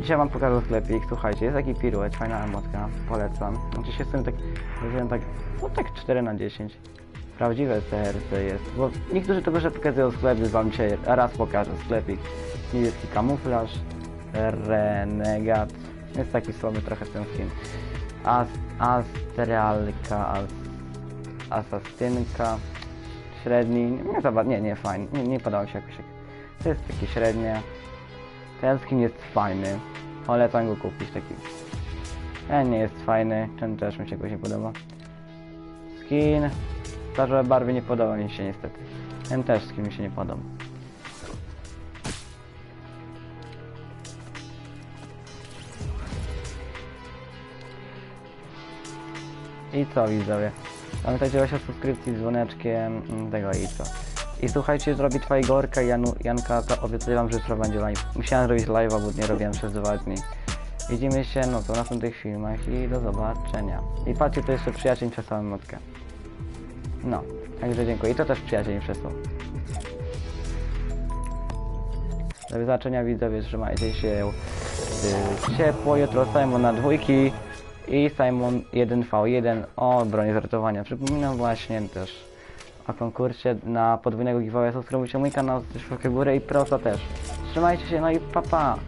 dzisiaj wam pokażę sklepik, słuchajcie, jest taki piruet, fajna emotka, polecam. Znaczy się z tym tak, powiedziałem tak, no tak 4 na 10. Prawdziwe CRC jest, bo niektórzy to że pokazują sklep, więc wam dzisiaj raz pokażę sklepik. Niebieski kamuflaż, renegat, jest taki słaby trochę ten skin. As, astralka, as, asastynka, średni, nie nie, nie fajny, nie, nie podobał mi się jakoś. To jest taki średnie. Ten skin jest fajny. Polecam go kupić taki. Ten nie jest fajny, ten też mi się jakoś nie podoba. Skin. Starze barwy nie podoba mi się niestety. Ten też skin mi się nie podoba. I co widzowie? Pamiętajcie o subskrypcji z dzwoneczkiem mm, tego i co. I słuchajcie, zrobię twojego orka Janu, Janka, to obiecuję wam, że jutro będzie live. Musiałem zrobić live'a, bo nie robiłem przez dwa dni. Widzimy się no to w następnych filmach i do zobaczenia. I patrzcie, to jeszcze przyjaciel mi przesłał emotkę. No, także dziękuję. I to też przyjaciel mi przesłał. Do zobaczenia widzowie, trzymajcie się yy, ciepło, jutro Simon na dwójki i Simon 1v1 o broni z ratowania. Przypominam właśnie też o konkursie na podwójnego giveawaya. Subskrybujcie mój kanał, w górę i prosto też. Trzymajcie się, no i pa pa!